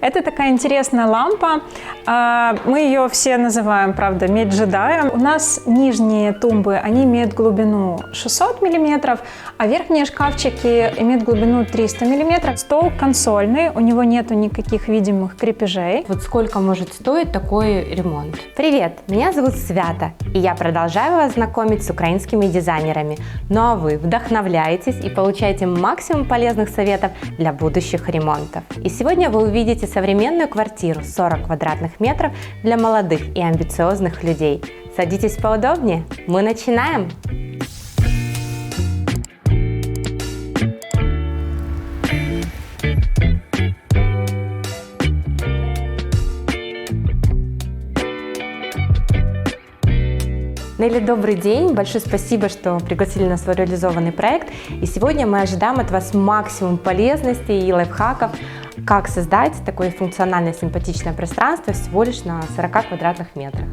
Это такая интересная лампа. А, Мы ее все называем, правда, медь джедая. У нас нижние тумбы, они имеют глубину 600 мм, а верхние шкафчики имеют глубину 300 мм. Стол консольный, у него нету никаких видимых крепежей. Вот сколько может стоить такой ремонт? Привет, меня зовут Свята, и я продолжаю вас знакомить с украинскими дизайнерами. Ну а вы вдохновляетесь и получаете максимум полезных советов для будущих ремонтов. И сегодня вы увидите современную квартиру 40 квадратных метров для молодых и амбициозных людей. Садитесь поудобнее, мы начинаем! Нелли, добрый день. Большое спасибо, что пригласили на свой реализованный проект. И сегодня мы ожидаем от вас максимум полезности и лайфхаков, как создать такое функциональное симпатичное пространство всего лишь на 40 квадратных метрах.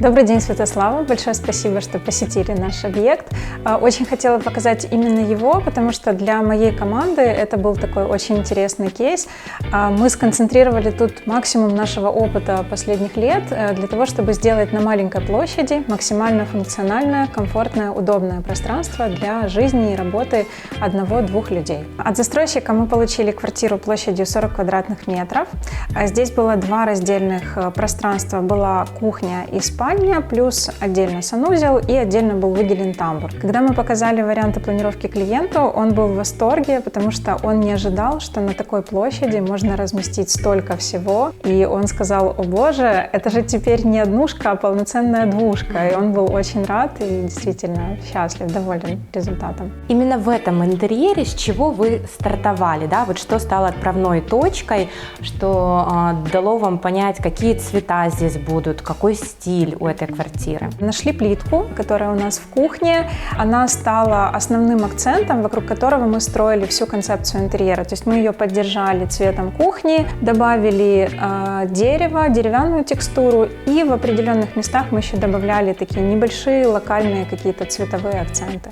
Добрый день, Святослава. Большое спасибо, что посетили наш объект. А, Очень хотела показать именно его, потому что для моей команды это был такой очень интересный кейс. А, Мы сконцентрировали тут максимум нашего опыта последних лет э, для того, чтобы сделать на маленькой площади максимально функциональное, комфортное, удобное пространство для жизни и работы одного-двух людей. От застройщика мы получили квартиру площадью 40 квадратных метров. А Здесь было два раздельных э, пространства. Была кухня и спальня, плюс отдельно санузел и отдельно был выделен тамбур. Когда мы показали варианты планировки клиенту, он был в восторге, потому что он не ожидал, что на такой площади можно разместить столько всего. И он сказал, о боже, это же теперь не однушка, а полноценная двушка. И он был очень рад и действительно счастлив, доволен результатом. Именно в этом интерьере с чего вы стартовали, да? Вот что стало отправной точкой, что а, дало вам понять, какие цвета здесь будут, какой стиль у этой квартиры. Нашли плитку, которая у нас в кухне. Она стала основным акцентом, вокруг которого мы строили всю концепцию интерьера. То есть мы ее поддержали цветом кухни, добавили э, дерево, деревянную текстуру, и в определенных местах мы еще добавляли такие небольшие локальные какие-то цветовые акценты.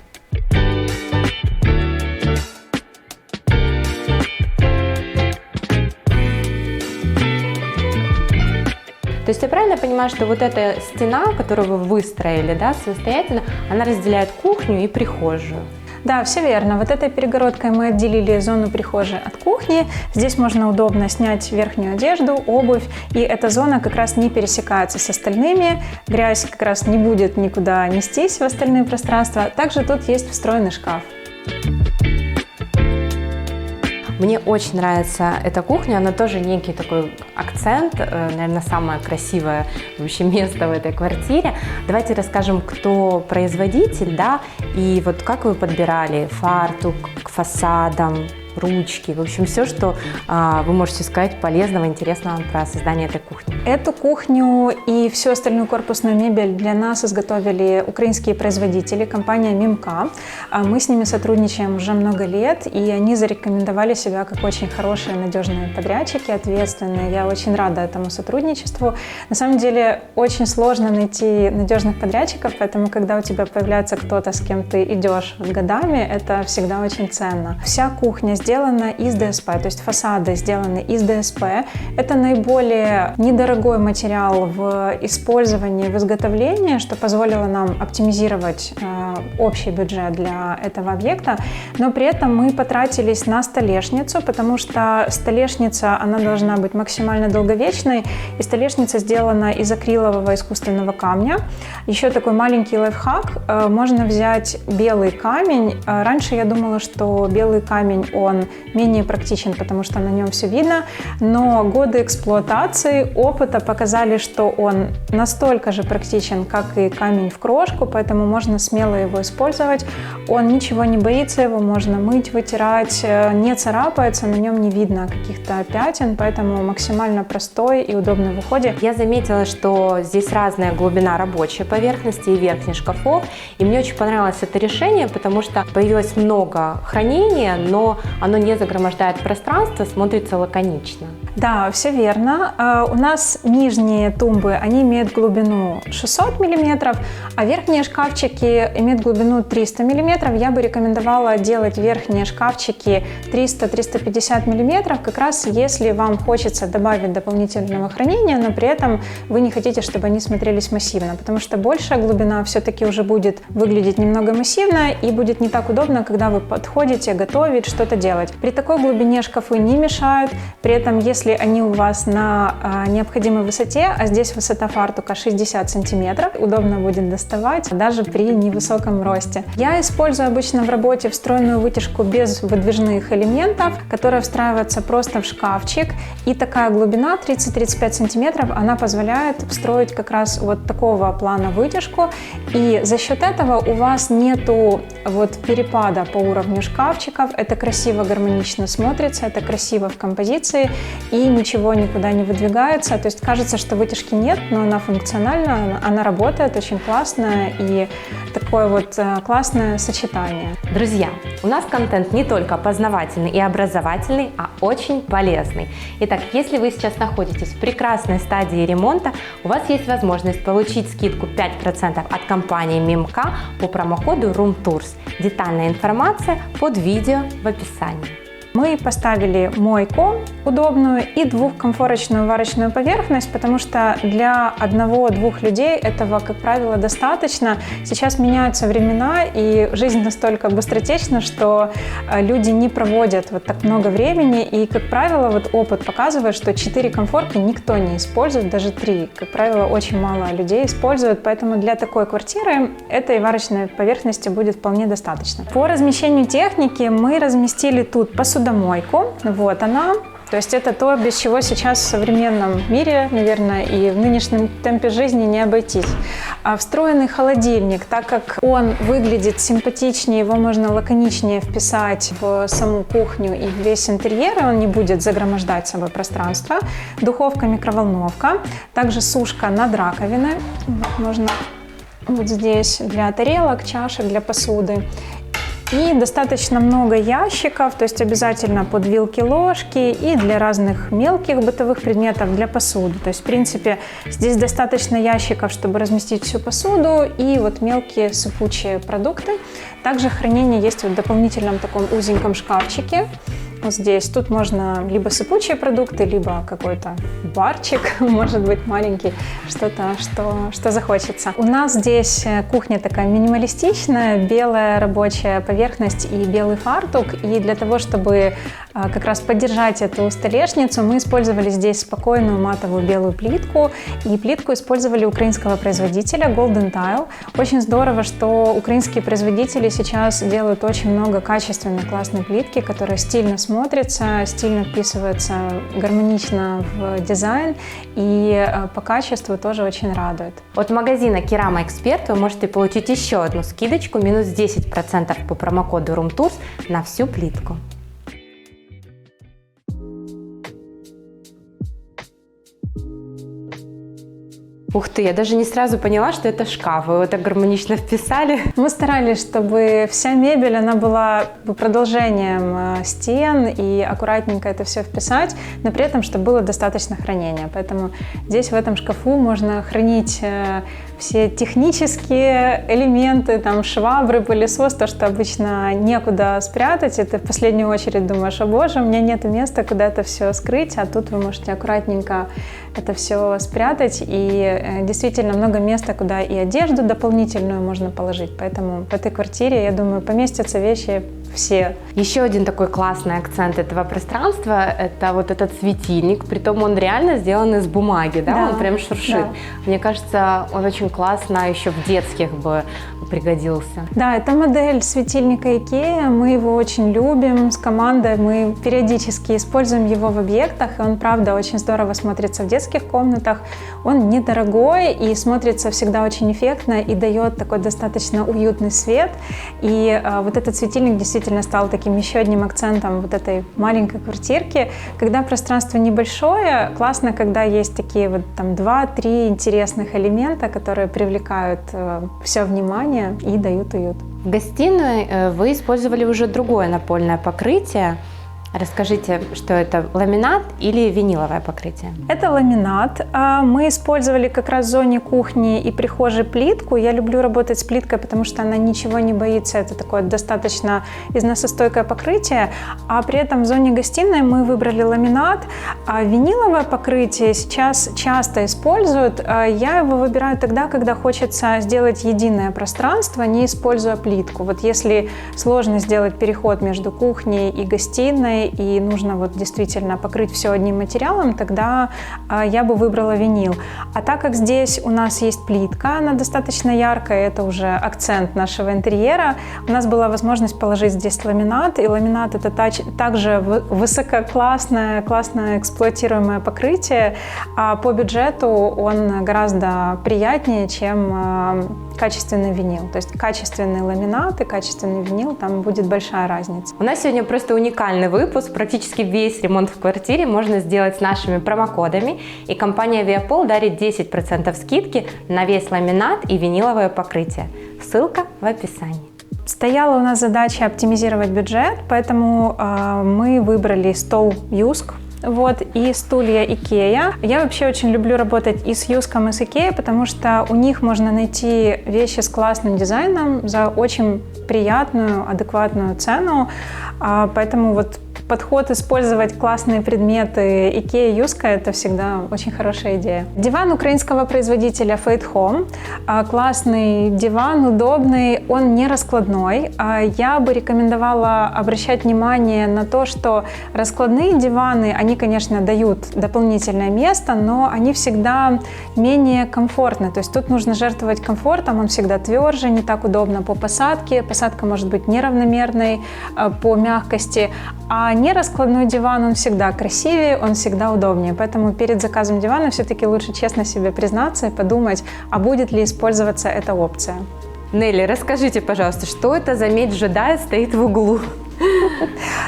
То есть я правильно понимаю, что вот эта стена, которую вы выстроили да, самостоятельно, она разделяет кухню и прихожую? Да, все верно. Вот этой перегородкой мы отделили зону прихожей от кухни. Здесь можно удобно снять верхнюю одежду, обувь, и эта зона как раз не пересекается с остальными. Грязь как раз не будет никуда нестись в остальные пространства. Также тут есть встроенный шкаф. Мне очень нравится эта кухня, она тоже некий такой акцент, э, наверное, самое красивое вообще место в этой квартире. Давайте расскажем, кто производитель, да, и вот как вы подбирали фартук к фасадам, ручки, в общем, все, что а, вы можете сказать полезного, интересного про создание этой кухни. Эту кухню и всю остальную корпусную мебель для нас изготовили украинские производители, компания Мимка. А Мы с ними сотрудничаем уже много лет, и они зарекомендовали себя как очень хорошие, надежные подрядчики, ответственные. Я очень рада этому сотрудничеству. На самом деле очень сложно найти надежных подрядчиков, поэтому когда у тебя появляется кто-то, с кем ты идешь годами, это всегда очень ценно. Вся кухня сделана из ДСП, то есть фасады сделаны из ДСП. Это наиболее недорогой материал в использовании, в изготовлении, что позволило нам оптимизировать э, общий бюджет для этого объекта. Но при этом мы потратились на столешницу, потому что столешница, она должна быть максимально долговечной, и столешница сделана из акрилового искусственного камня. Еще такой маленький лайфхак. э, Можно взять белый камень. Э, Раньше я думала, что белый камень, он менее практичен, потому что на нем все видно, но годы эксплуатации, опыта показали, что он настолько же практичен, как и камень в крошку, поэтому можно смело его использовать. Он ничего не боится, его можно мыть, вытирать, э, не царапается, на нем не видно каких-то пятен, поэтому максимально простой и удобный в уходе. Я заметила, что здесь разная глубина рабочей поверхности и верхних шкафов, и мне очень понравилось это решение, потому что появилось много хранения, но оно оно не загромождает пространство, смотрится лаконично. Да, все верно. А, у нас нижние тумбы, они имеют глубину 600 мм, а верхние шкафчики имеют глубину 300 мм. Я бы рекомендовала делать верхние шкафчики 300-350 мм, как раз если вам хочется добавить дополнительного хранения, но при этом вы не хотите, чтобы они смотрелись массивно, потому что большая глубина все-таки уже будет выглядеть немного массивно и будет не так удобно, когда вы подходите готовить, что-то делать. При такой глубине шкафы не мешают, при этом если они у вас на а, необходимой высоте, а здесь высота фартука 60 сантиметров, удобно будет доставать даже при невысоком росте. Я использую обычно в работе встроенную вытяжку без выдвижных элементов, которая встраивается просто в шкафчик, и такая глубина 30-35 сантиметров, она позволяет встроить как раз вот такого плана вытяжку, и за счет этого у вас нету вот перепада по уровню шкафчиков, это красиво гармонично смотрится, это красиво в композиции, и ничего никуда не выдвигается, то есть кажется, что вытяжки нет, но она функциональна, она работает очень классно, и такое вот э, классное сочетание. Друзья, у нас контент не только познавательный и образовательный, а очень полезный. Итак, если вы сейчас находитесь в прекрасной стадии ремонта, у вас есть возможность получить скидку 5% от компании МИМК по промокоду ROOMTOURS. Детальная информация под видео в описании. 爱你。Мы поставили мойку удобную и двухкомфорочную варочную поверхность, потому что для одного-двух людей этого, как правило, достаточно. Сейчас меняются времена, и жизнь настолько быстротечна, что э, люди не проводят вот так много времени, и, как правило, вот опыт показывает, что 4 комфорки никто не использует, даже 3. Как правило, очень мало людей используют, поэтому для такой квартиры этой варочной поверхности будет вполне достаточно. По размещению техники мы разместили тут посуду посудомойку. Вот она. То есть это то, без чего сейчас в современном мире, наверное, и в нынешнем темпе жизни не обойтись. А встроенный холодильник, так как он выглядит симпатичнее, его можно лаконичнее вписать в саму кухню и весь интерьер, и он не будет загромождать собой пространство. Духовка, микроволновка, также сушка над раковиной. Можно вот здесь для тарелок, чашек, для посуды. И достаточно много ящиков, то есть обязательно под вилки, ложки и для разных мелких бытовых предметов для посуды. То есть, в принципе, здесь достаточно ящиков, чтобы разместить всю посуду и вот мелкие сыпучие продукты. Также хранение есть в дополнительном таком узеньком шкафчике вот здесь. Тут можно либо сыпучие продукты, либо какой-то барчик, может быть, маленький, что-то, что, что захочется. У нас здесь э, кухня такая минималистичная, белая рабочая поверхность и белый фартук. И для того, чтобы а, как раз поддержать эту столешницу, мы использовали здесь спокойную матовую белую плитку. И плитку использовали украинского производителя Golden Tile. Очень здорово, что украинские производители сейчас делают очень много качественной классной плитки, которая стильно смотрится, стильно вписывается гармонично в дизайн и э, по качеству тоже очень радует. От магазина Керама Эксперт вы можете получить еще одну скидочку минус 10% по промокоду RoomTours на всю плитку. Ух ты, я даже не сразу поняла, что это шкаф. Вы его так гармонично вписали. Мы старались, чтобы вся мебель, она была продолжением э, стен и аккуратненько это все вписать, но при этом, чтобы было достаточно хранения. Поэтому здесь в этом шкафу можно хранить э, все технические элементы, там швабры, пылесос, то, что обычно некуда спрятать, это в последнюю очередь думаешь, о боже, у меня нет места, куда это все скрыть, а тут вы можете аккуратненько это все спрятать, и э, действительно много места, куда и одежду дополнительную можно положить, поэтому в этой квартире, я думаю, поместятся вещи все. Еще один такой классный акцент этого пространства – это вот этот светильник, притом он реально сделан из бумаги, да, да. он прям шуршит. Да. Мне кажется, он очень классно еще в детских бы пригодился. Да, это модель светильника IKEA, мы его очень любим с командой, мы периодически используем его в объектах, и он, правда, очень здорово смотрится в детских комнатах. Он недорогой и смотрится всегда очень эффектно и дает такой достаточно уютный свет. И э, вот этот светильник действительно стал таким еще одним акцентом вот этой маленькой квартирки. Когда пространство небольшое, классно, когда есть такие вот там два-три интересных элемента, которые привлекают э, все внимание и дают уют. В гостиной э, вы использовали уже другое напольное покрытие. Расскажите, что это ламинат или виниловое покрытие? Это ламинат. А, Мы использовали как раз в зоне кухни и прихожей плитку. Я люблю работать с плиткой, потому что она ничего не боится. Это такое достаточно износостойкое покрытие. А при этом в зоне гостиной мы выбрали ламинат. А виниловое покрытие сейчас часто используют. А Я его выбираю тогда, когда хочется сделать единое пространство, не используя плитку. Вот если сложно сделать переход между кухней и гостиной, и нужно вот действительно покрыть все одним материалом, тогда а, я бы выбрала винил. А так как здесь у нас есть плитка, она достаточно яркая, это уже акцент нашего интерьера, у нас была возможность положить здесь ламинат, и ламинат это также вы- высококлассное, классно эксплуатируемое покрытие, а по бюджету он гораздо приятнее, чем а, качественный винил. То есть качественный ламинат и качественный винил, там будет большая разница. У нас сегодня просто уникальный выпуск. Практически весь ремонт в квартире можно сделать с нашими промокодами. И компания Viapol дарит 10% скидки на весь ламинат и виниловое покрытие. Ссылка в описании. Стояла у нас задача оптимизировать бюджет, поэтому э, мы выбрали стол Юск, вот, и стулья Икея. Я вообще очень люблю работать и с Юском, и с Икеей, потому что у них можно найти вещи с классным дизайном за очень приятную, адекватную цену. А, поэтому вот подход использовать классные предметы и Юска – это всегда очень хорошая идея. Диван украинского производителя Fate Home. А, Классный диван, удобный, он не раскладной. А Я бы рекомендовала обращать внимание на то, что раскладные диваны, они, конечно, дают дополнительное место, но они всегда менее комфортны. То есть тут нужно жертвовать комфортом, он всегда тверже, не так удобно по посадке. Посадка может быть неравномерной а, по мягкости. А не раскладной диван, он всегда красивее, он всегда удобнее. Поэтому перед заказом дивана все-таки лучше честно себе признаться и подумать, а будет ли использоваться эта опция. Нелли, расскажите, пожалуйста, что это за медь джедая стоит в углу?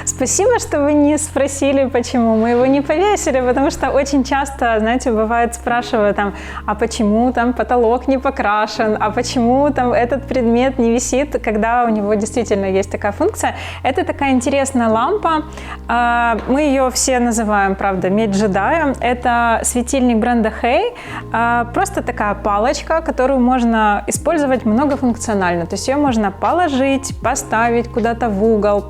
Спасибо, что вы не спросили, почему мы его не повесили, потому что очень часто, знаете, бывает спрашивают там, а почему там потолок не покрашен, а почему там этот предмет не висит, когда у него действительно есть такая функция. Это такая интересная лампа, А, мы ее все называем, правда, медь джедая. Это светильник бренда Hey, А, просто такая палочка, которую можно использовать многофункционально, то есть ее можно положить, поставить куда-то в угол,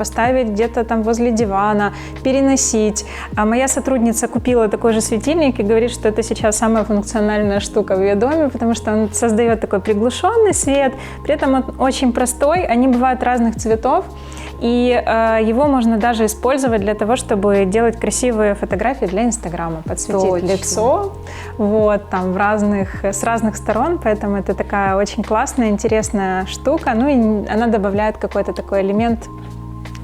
где-то там возле дивана, переносить. А моя сотрудница купила такой же светильник и говорит, что это сейчас самая функциональная штука в ее доме, потому что он создает такой приглушенный свет, при этом он очень простой, они бывают разных цветов, и э, его можно даже использовать для того, чтобы делать красивые фотографии для Инстаграма, подсветить Точно. лицо, вот, там, в разных, с разных сторон, поэтому это такая очень классная, интересная штука, ну и она добавляет какой-то такой элемент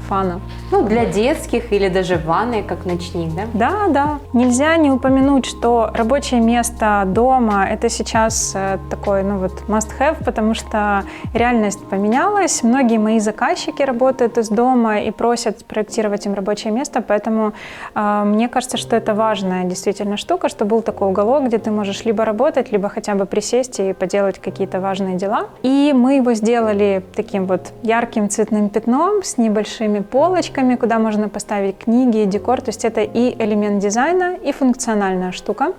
фана. Ну, для детских или даже в ванной, как ночник, да? Да, да. Нельзя не упомянуть, что рабочее место дома это сейчас э, такой, ну вот, must-have, потому что реальность поменялась. Многие мои заказчики работают из дома и просят проектировать им рабочее место, поэтому э, мне кажется, что это важная действительно штука, что был такой уголок, где ты можешь либо работать, либо хотя бы присесть и поделать какие-то важные дела. И мы его сделали таким вот ярким цветным пятном с небольшими полочками, куда можно поставить книги, декор. То есть это и элемент дизайна, и функциональная штука.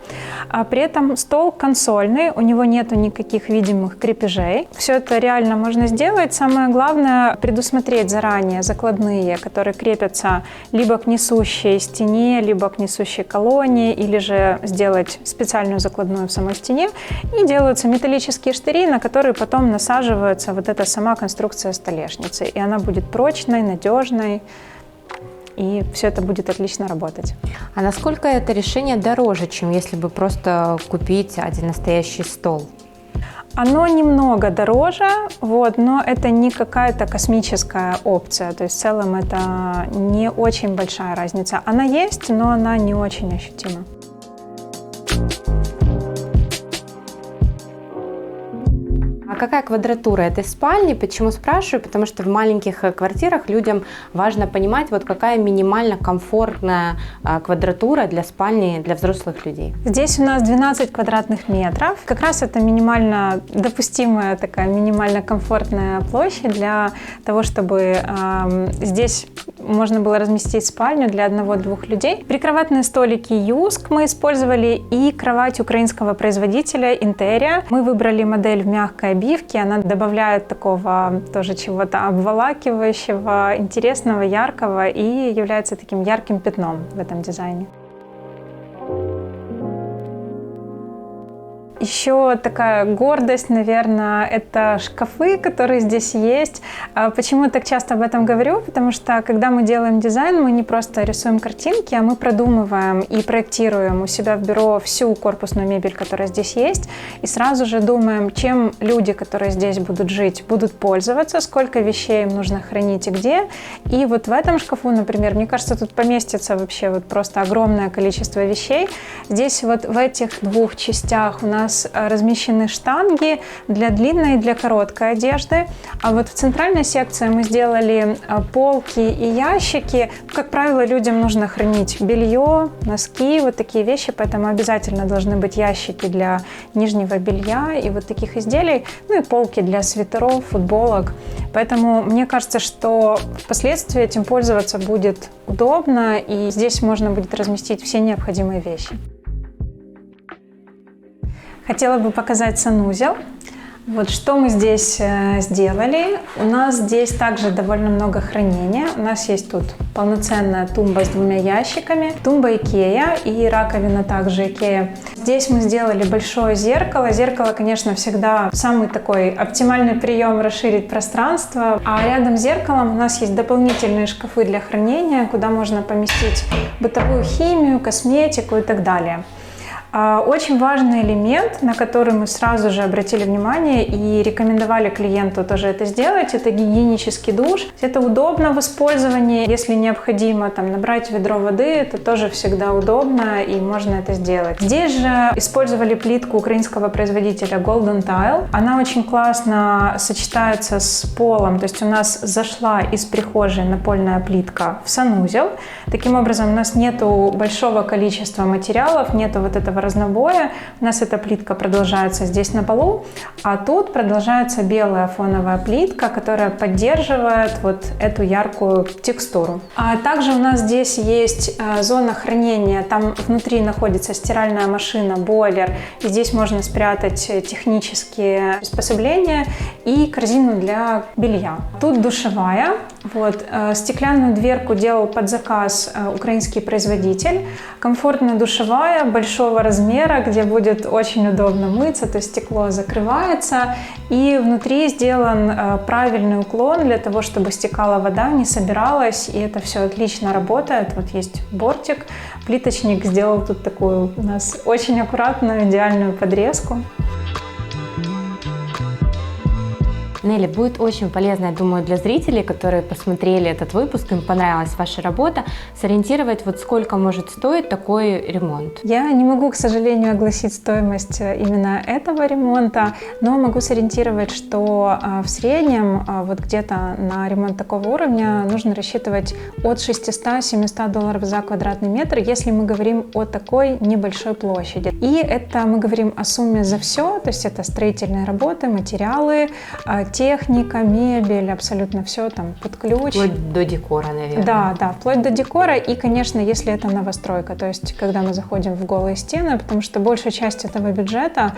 А при этом стол консольный, у него нету никаких видимых крепежей. Все это реально можно сделать. Самое главное предусмотреть заранее закладные, которые крепятся либо к несущей стене, либо к несущей колонне, или же сделать специальную закладную в самой стене. И делаются металлические штыри, на которые потом насаживается вот эта сама конструкция столешницы. И она будет прочной, надежной, и все это будет отлично работать. А насколько это решение дороже, чем если бы просто купить один настоящий стол? Оно немного дороже, вот, но это не какая-то космическая опция. То есть в целом это не очень большая разница. Она есть, но она не очень ощутима. Какая квадратура этой спальни? Почему спрашиваю? Потому что в маленьких э, квартирах людям важно понимать, вот какая минимально комфортная а, квадратура для спальни для взрослых людей. Здесь у нас 12 квадратных метров. Как раз это минимально допустимая такая минимально комфортная площадь для того, чтобы эм, здесь можно было разместить спальню для одного-двух людей. Прикроватные столики Юск мы использовали и кровать украинского производителя Интерия. Мы выбрали модель в мягкой обивке, она добавляет такого тоже чего-то обволакивающего, интересного, яркого и является таким ярким пятном в этом дизайне. Еще такая гордость, наверное, это шкафы, которые здесь есть. А почему так часто об этом говорю? Потому что когда мы делаем дизайн, мы не просто рисуем картинки, а мы продумываем и проектируем у себя в бюро всю корпусную мебель, которая здесь есть, и сразу же думаем, чем люди, которые здесь будут жить, будут пользоваться, сколько вещей им нужно хранить и где. И вот в этом шкафу, например, мне кажется, тут поместится вообще вот просто огромное количество вещей. Здесь вот в этих двух частях у нас нас э, размещены штанги для длинной и для короткой одежды. А вот в центральной секции мы сделали э, полки и ящики. Как правило, людям нужно хранить белье, носки, вот такие вещи, поэтому обязательно должны быть ящики для нижнего белья и вот таких изделий, ну и полки для свитеров, футболок. Поэтому мне кажется, что впоследствии этим пользоваться будет удобно, и здесь можно будет разместить все необходимые вещи. Хотела бы показать санузел. Вот что мы здесь э, сделали. У нас здесь также довольно много хранения. У нас есть тут полноценная тумба с двумя ящиками, тумба Икея и раковина также Икея. Здесь мы сделали большое зеркало. Зеркало, конечно, всегда самый такой оптимальный прием расширить пространство. А рядом с зеркалом у нас есть дополнительные шкафы для хранения, куда можно поместить бытовую химию, косметику и так далее. А, очень важный элемент, на который мы сразу же обратили внимание и рекомендовали клиенту тоже это сделать, это гигиенический душ. Это удобно в использовании, если необходимо там, набрать ведро воды, это тоже всегда удобно и можно это сделать. Здесь же использовали плитку украинского производителя Golden Tile. Она очень классно сочетается с полом, то есть у нас зашла из прихожей напольная плитка в санузел. Таким образом у нас нету большого количества материалов, нету вот этого разнобоя. У нас эта плитка продолжается здесь на полу, а тут продолжается белая фоновая плитка, которая поддерживает вот эту яркую текстуру. А также у нас здесь есть э, зона хранения. Там внутри находится стиральная машина, бойлер. И здесь можно спрятать технические приспособления и корзину для белья. Тут душевая. Вот. Э, стеклянную дверку делал под заказ э, украинский производитель. Комфортная душевая большого размера, где будет очень удобно мыться, то есть стекло закрывается. И внутри сделан э, правильный уклон для того, чтобы стекала вода, не собиралась. И это все отлично работает. Вот есть бортик. Плиточник сделал тут такую у нас очень аккуратную, идеальную подрезку. Нелли, будет очень полезно, я думаю, для зрителей, которые посмотрели этот выпуск, им понравилась ваша работа, сориентировать, вот сколько может стоить такой ремонт. Я не могу, к сожалению, огласить стоимость э, именно этого ремонта, но могу сориентировать, что а, в среднем а, вот где-то на ремонт такого уровня нужно рассчитывать от 600-700 долларов за квадратный метр, если мы говорим о такой небольшой площади. И это мы говорим о сумме за все, то есть это строительные работы, материалы, техника, мебель, абсолютно все там под ключ. Вплоть до декора, наверное. Да, да, вплоть до декора. И, конечно, если это новостройка, то есть когда мы заходим в голые стены, потому что большая часть этого бюджета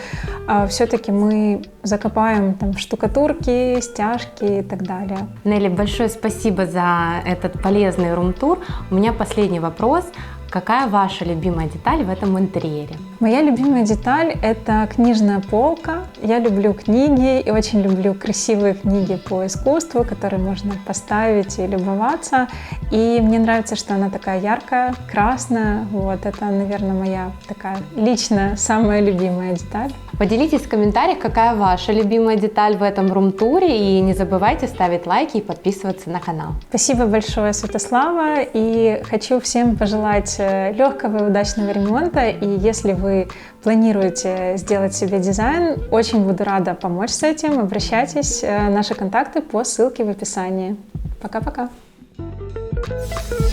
э, все-таки мы закопаем там штукатурки, стяжки и так далее. Нелли, большое спасибо за этот полезный рум-тур. У меня последний вопрос. Какая ваша любимая деталь в этом интерьере? Моя любимая деталь – это книжная полка. Я люблю книги и очень люблю красивые книги по искусству, которые можно поставить и любоваться. И мне нравится, что она такая яркая, красная. Вот это, наверное, моя такая личная, самая любимая деталь. Поделитесь в комментариях, какая ваша любимая деталь в этом рум-туре. И не забывайте ставить лайки и подписываться на канал. Спасибо большое, Святослава. И хочу всем пожелать э, легкого и удачного ремонта. И если вы планируете сделать себе дизайн, очень буду рада помочь с этим. Обращайтесь. Э, наши контакты по ссылке в описании. Пока-пока. Thank you.